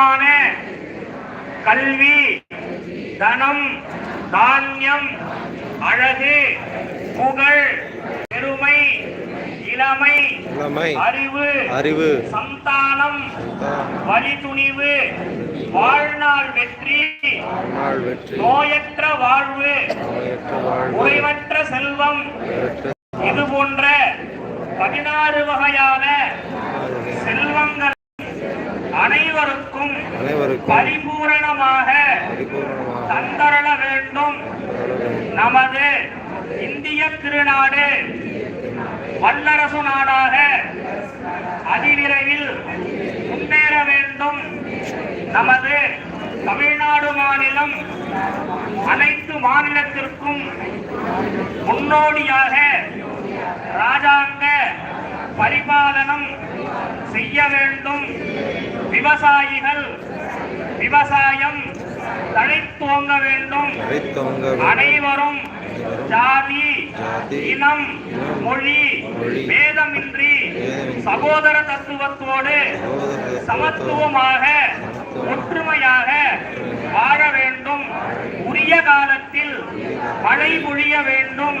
விதமான கல்வி தனம் தானியம் அழகு புகழ் பெருமை இளமை அறிவு அறிவு சந்தானம் தான் வலிதுணிவு வாழ்நாள் வெற்றி நோயற்ற வாழ்வு குறைவற்ற செல்வம் இது போன்ற பதினாறு வகையான செல்வங்கள் பரிபூரணமாக தந்தரள வேண்டும். நமது இந்திய திருநாடு வல்லரசு நாடாக அதிவிரைவில் முன்னேற வேண்டும். நமது தமிழ்நாடு மாநிலம் அனைத்து மாநிலத்திற்கும் முன்னோடியாக ராஜாங்க பரிபாலனம் செய்ய வேண்டும். விவசாயிகள் விவசாயம். தழைத்தோங்க வேண்டும். அனைவரும் ஜாதி இனம் மொழி வேதமின்றி சகோதர தத்துவத்தோடு சமத்துவமாக சமத்துவம், ஒற்றுமையாக வாழ வேண்டும். உரிய காலத்தில் மழை பொழிய வேண்டும்.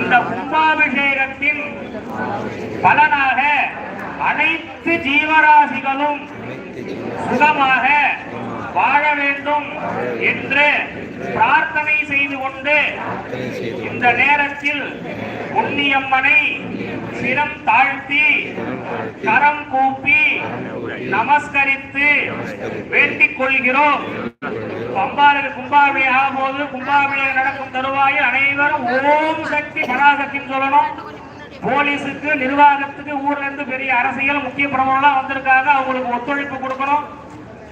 இந்த கும்பாபிஷேகத்தின் பலனாக அனைத்து ஜீவராசிகளும் சுகமாக வேண்டும் என்று பிரார்த்தனை செய்து கொண்டு இந்த நேரத்தில் உன்னியம்மனை சிரம் தாழ்த்தி கரம் கூப்பி நமஸ்கரித்து வேண்டிக் கொள்கிறோம். பம்பாளர் கும்பாபிஷேகம் ஆகும்போது கும்பாபிஷேகம் நடக்கும் தருவாயில் அனைவரும் ஓம் சக்தி பராசக்தின்னு சொல்லணும். போலீஸுக்கு நிர்வாகத்துக்கு ஊர்ல இருந்து பெரிய அரசியல் முக்கிய பிரபலம் வந்திருக்காங்க அவங்களுக்கு ஒத்துழைப்பு கொடுக்கணும்.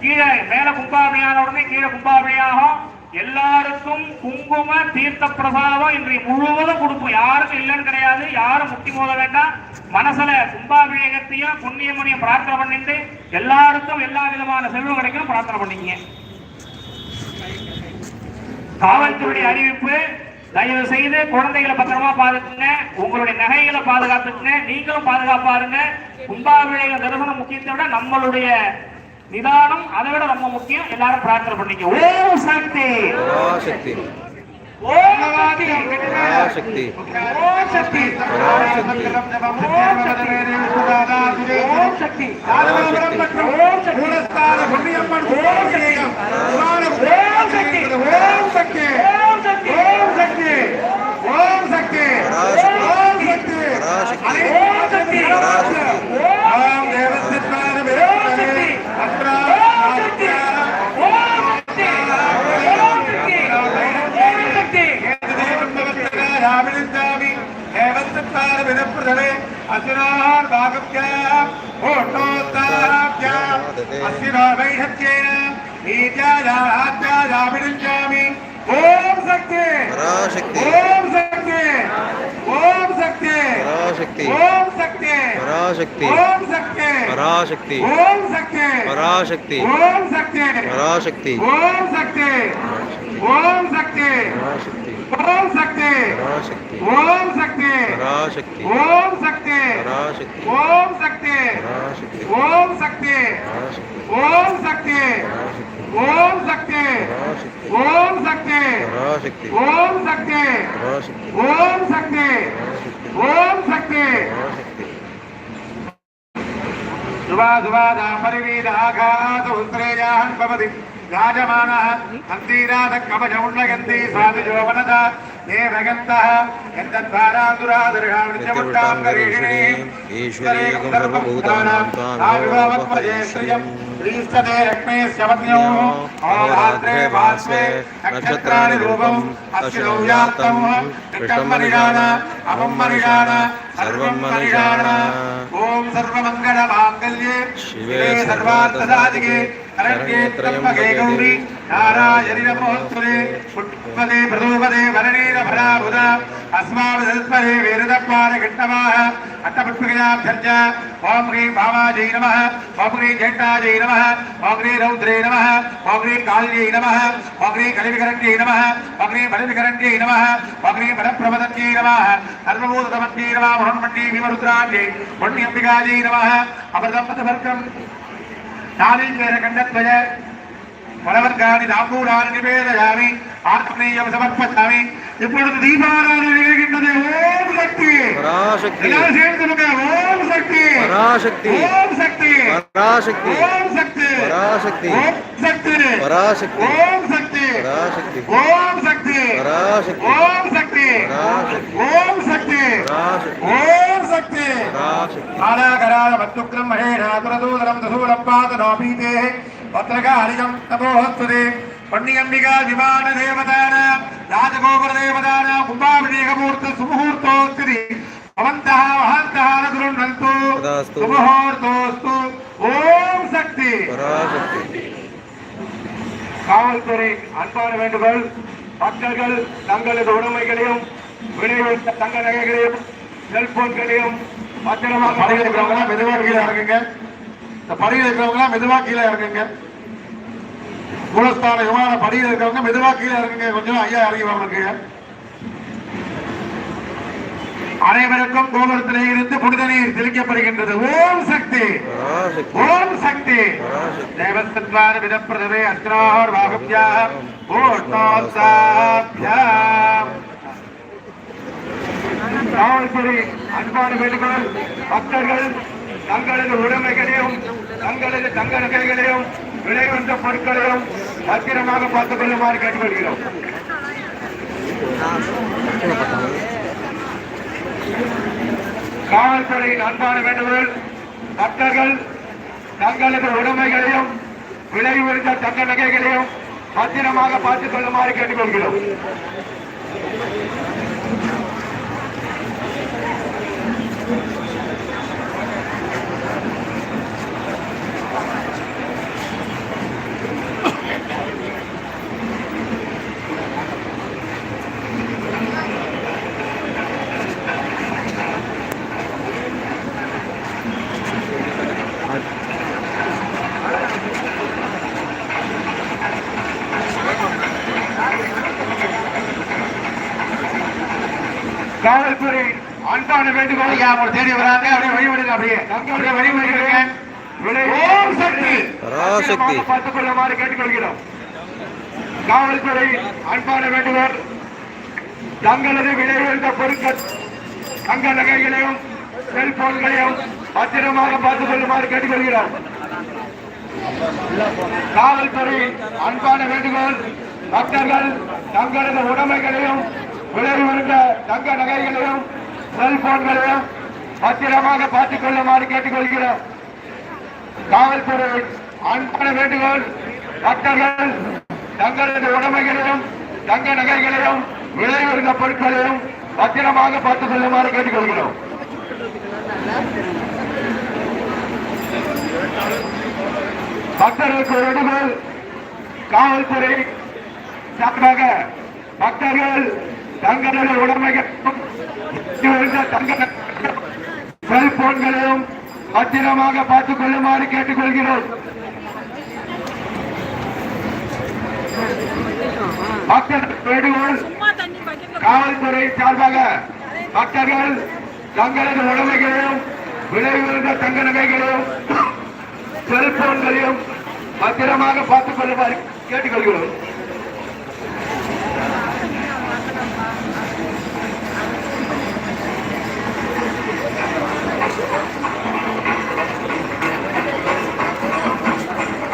கீழே மேல கும்பாபிணியான உடனே கீழே கும்பாபிணியாகும் எல்லாருக்கும் குங்கும தீர்த்த பிரசாதம் இன்றைய முழுவதும் கொடுப்போம். யாருக்கும் இல்லைன்னு கிடையாது. யாரும் முட்டி மோத வேண்டாம். மனசுல கும்பாபிஷேகத்தையும் புண்ணியமணியும் பிரார்த்தனை பண்ணிட்டு எல்லாருக்கும் எல்லா விதமான செல்வம் கிடைக்கும் பிரார்த்தனை பண்ணிங்க காவல்துறை அறிவிப்பு தயவு செய்து குழந்தைகளை பத்திரமா பாதுகாத்துங்க உங்களுடைய நகைகளை பாதுகாத்துக்குங்க. நீங்களும் பாதுகாப்பா இருங்க. கும்பாபிஷேக தரிசனம் முக்கியத்தை விட நம்மளுடைய நிதானம் அதை விட ரொம்ப முக்கியம் எல்லாரும் பிரார்த்தனை பண்ணிக்க ஓம் சக்தி சக்தி சக்தி சக்தி ஓம் சக்தி വിധപ്രഥമേ അസുരാഭാഗത്യാം ഓട്ടോത്താഭ്യാം അസുരാവൈഹത്യേന നീചാരാത്യാരാവിടിഞ്ചാമി ഓം ശക്തി ഓം ശക്തി ഓം ശക്തി പരാശക്തി ഓം ശക്തി പരാശക്തി ഓം ശക്തി പരാശക്തി ഓം ശക്തി പരാശക്തി ഓം ശക്തി പരാശക്തി ഓം ശക്തി ഓം ശക്തി പരാശക്തി சக்தி பராசக்தி ஓம் சக்தி பராசக்தி ஓம் சக்தி பராசக்தி ஓம் சக்தி பராசக்தி ஓம் சக்தி ஓம் சக்தி பராசக்தி ஓம் சக்தி பராசக்தி ஓம் சக்தி பராசக்தி ஓம் சக்தி ஓம் சக்தி రాజమాన అంతీరాధ కవచముళ్ళగంతి సాధు జోవనద ఏ భగంత ఎంత తారాందురాదృఢాంతరీషిణీ ఈశ్వరే గంధర్వభూతానాం తాను श्रीस्तते रक्मे शवज्ञो आधात्रे भास्वे नक्षत्राणि रूपम् अस्य नव्यात्तम् कृष्णम् मरिगाण अवम् मरिगाण सर्वम् मरिगाण ॐ सर्वमङ्गलमाङ्गल्ये शिवे सर्वार्थसाधिके अरण्ये त्र्यम्बके गौरी नारायणि नमोऽस्तुते पुष्पदे प्रदूपदे वरणीरभराभुदा अस्माभिः वेरदप्पादकृष्णवाः अट्टपुष्पके ருத்ராபியர்ச்ச ஓம் ஹ்ரீ பாமாஜை நம ஓம் ஹ்ரீ ஜேட்டாஜை நம ஓம் ஹ்ரீ ரௌத்ரே நம ஓம் ஹ்ரீ கால்யை நம ஓம் ஹ்ரீ கலிவிகரண்யை நம ஓம் ஹ்ரீ பலவிகரண்யை நம ஓம் ஹ்ரீ பலப்பிரபதத்தை நம சர்வபூதமத்தை அமிர்தம் பலவர்க்காணி தாம்பூராணி நிவேதையாமி ஆத்மீயம் சமர்ப்பசாமி இப்பொழுது தீபாராணி நிகழ்கின்றது ஓம் சக்தி எல்லாரும் சேர்ந்து சொல்லுங்க ஓம் சக்தி பராசக்தி ஓம் சக்தி பராசக்தி ஓம் சக்தி பராசக்தி ஓம் சக்தி பராசக்தி ஓம் சக்தி பராசக்தி ஓம் சக்தி பராசக்தி ஓம் சக்தி ஓம் சக்தி ஓம் சக்தி ஆலாகரால பத்துக்ரம் மகேஷாதுரதூதரம் தசூலம் பாத நோபீதே பத்ரகாரியம் தபோஹஸ்துதே பன்னியம்பிகா விமான தேவதான ராஜகோபுர தேவதான கும்பாபிஷேகமூர்த்த சுமுகூர்த்தோஸ்திரி வஹந்தः ந குருண்ணन्तु ததாஸ்து. சுமுகூர்த்தோஸ்து ஓம் சக்தி. காவல்துறை அன்பான வேண்டுகோள் மக்கள்கள் தங்களது உடைமைகளையும் விளைவித்த தங்க நகைகளையும் செல்போன்களையும் பத்திரமாக படையில் இருக்கிறவங்க மெதுவா கீழே இறங்குங்க. இந்த படியில் இருக்கிறவங்க மெதுவா கீழே இறங்குங்க. மூலஸ்தான விமான படியில் இருக்கிறவங்க மெதுவா கீழே இருக்குங்க கொஞ்சம் ஐயா இறங்கி வாங்க அனைவருக்கும் கோபுரத்திலே இருந்து புனித நீர் தெளிக்கப்படுகின்றது. ஓம் சக்தி. ஓம் சக்தி. தேவசத்வார் விதப்பிரதவே அஸ்திரார் வாகுப்யாம் ஓட்டோசாப்யாம். காவல்துறை அன்பான வேண்டுகோள் பக்தர்கள் தங்களது உடைமைகளையும் தங்களது தங்க நகைகளையும் விலை வந்த பொருட்களையும் பத்திரமாக பார்த்துக் கொள்ளுமாறு கேட்டுக்கொள்கிறோம். காவல்துறையின் அன்பான வேண்டுகோள் பக்தர்கள் தங்களது உடைமைகளையும் விலை உயர்ந்த தங்க நகைகளையும் பத்திரமாக பார்த்துக் கொள்ளுமாறு கேட்டுக்கொள்கிறோம் காவல்துறை அன்பான வேண்டுகோள் ஐயா அவங்க தேடி வராங்க. அப்படியே வழிவிடுங்க அப்படியே அப்படியே வழிவிடுங்க ஓம் சக்தி. பராசக்தி. பார்த்துக் கொள்ளுமாறு கேட்டுக்கொள்கிறோம். காவல்துறை அன்பான வேண்டுகோள். தங்களது விலை உயர்ந்த பொருட்கள் தங்க நகைகளையும் செல்போன்களையும் பத்திரமாக பார்த்துக் கொள்ளுமாறு கேட்டுக்கொள்கிறோம். காவல்துறை அன்பான வேண்டுகோள். பக்தர்கள் தங்களது உடைமைகளையும் விலை உயர்ந்த தங்க நகைகளையும் செல்போன்களையும் பத்திரமாக பார்த்துக் கொள்ளுமாறு கேட்டுக்கொள்கிறோம். காவல்துறை அன்பான வேண்டுகோள் பக்தர்கள் தங்களது உடமைகளிலும் தங்க நகைகளிலும் விலை உயர்ந்த பொருட்களையும் பத்திரமாக பார்த்துக் கொள்ளுமாறு கேட்டுக்கொள்கிறோம். பக்தர்களுக்கு வேண்டுகோள் காவல்துறை சார்பாக பக்தர்கள் தங்களது உடமைகள். தங்க செல்போன்களையும் பத்திரமாக பார்த்துக் கொள்ளுமாறு கேட்டுக்கொள்கிறோம். பக்தர்களுக்கு வேண்டுகோள் காவல்துறை சார்பாக மக்கள் தங்களது உடமைகளையும் விலை உயர்ந்த தங்க நகைகளையும் செல்போன்களையும் பத்திரமாக பார்த்துக் கொள்ளுமாறு கேட்டுக்கொள்கிறோம்.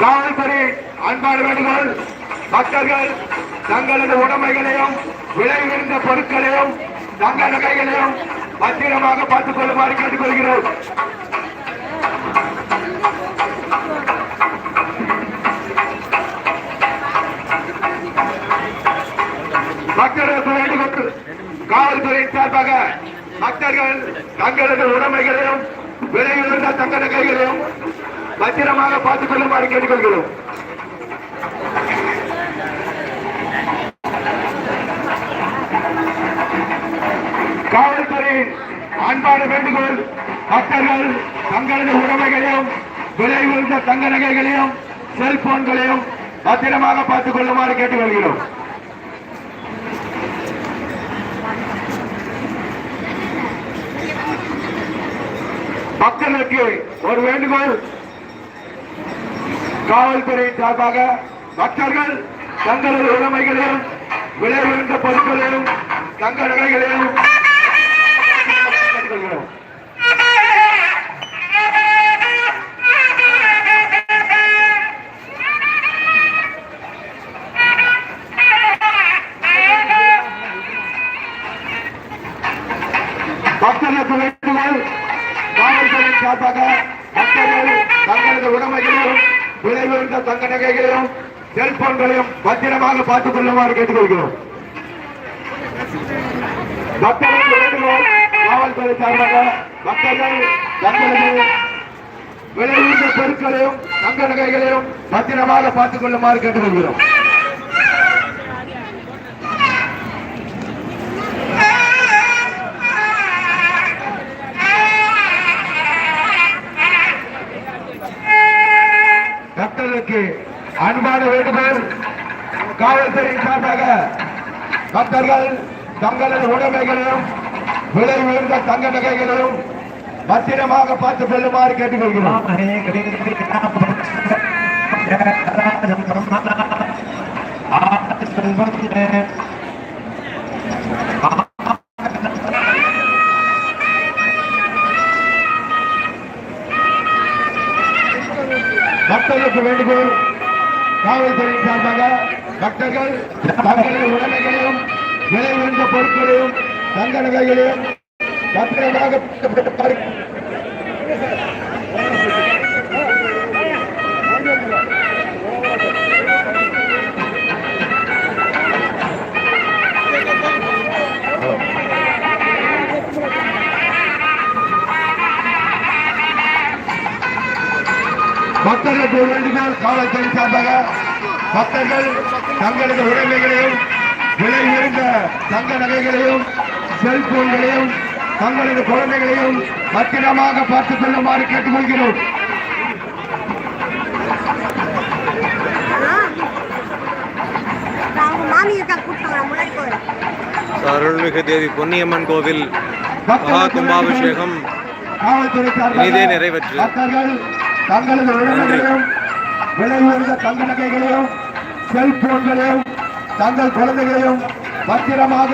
காவல்துறை அன்பான வேண்டுகோள் பக்தர்கள் தங்களது உடைமைகளையும் விலை பொருட்களையும் தங்க நகைகளையும் பத்திரமாக பார்த்துக் கொள்ளுமாறு கேட்டுக்கொள்கிறோம். பக்தர்களுக்கு வேண்டுகோள் காவல்துறை சார்பாக பக்தர்கள் தங்களது உடைமைகளையும் விலை உயர்ந்த தங்க நகைகளையும் பத்திரமாக பார்த்துக் கொள்ளுமாறு கேட்டுக்கொள்கிறோம். காவல்துறை அன்பான வேண்டுகோள் பக்தர்கள் தங்களது உடைமைகளையும் விலை உயர்ந்த தங்க நகைகளையும் செல்போன்களையும் பத்திரமாக பார்த்துக் கொள்ளுமாறு கேட்டுக்கொள்கிறோம். பக்தர்களுக்கு ஒரு வேண்டுகோள் காவல்துறையின் சார்பாக பக்தர்கள் தங்களது உடைமைகளையும் விலை உயர்ந்த பொருட்களையும் தங்க நகைகளையும் பத்திரமாக பார்த்துக் கொள்ளுமாறு கேட்டுக்கொள்கிறோம். பக்தர்களுக்கு காவல்துறை சார்பாக பக்தர்கள் தங்களது விலை பொருட்களையும் தங்க நகைகளையும் பத்திரமாக பார்த்துக் கொள்ளுமாறு கேட்டுக்கொள்கிறோம். பக்தர்களுக்கு அன்பான வேண்டுகோள் காவல்துறை சார்பாக பக்தர்கள் தங்களது உடைமைகளையும் விலை உயர்ந்த தங்க நகைகளையும் பத்திரமாக பார்த்து செல்லுமாறு கேட்டுக்கொள்கிறோம். பக்தர்களுக்கு வேண்டுகோள் காவல்துறை சார்பாக பக்தர்கள் தங்களது உடமைகளையும் விலை உயர்ந்த பொருட்களையும் தங்க நகைகளையும் பத்திரமாக பக்தர்கள் காவல்துறை சார்பாக பக்தர்கள் தங்களது உடைமைகளையும் விலை உயர்ந்த தங்க நகைகளையும் செல்போன்களையும் தங்களது குழந்தைகளையும் பத்திரமாக பார்த்துக் கொள்ளுமாறு கேட்டுக்கொள்கிறோம் அருள்மிகு தேவி பொன்னியம்மன் கோவில் மகா கும்பாபிஷேகம் இனிதே நிறைவேற்று. தங்களது விலையுயர்ந்த தங்க நகைகளையும் செல்போன்களையும் தங்கள் குழந்தைகளையும் பத்திரமாக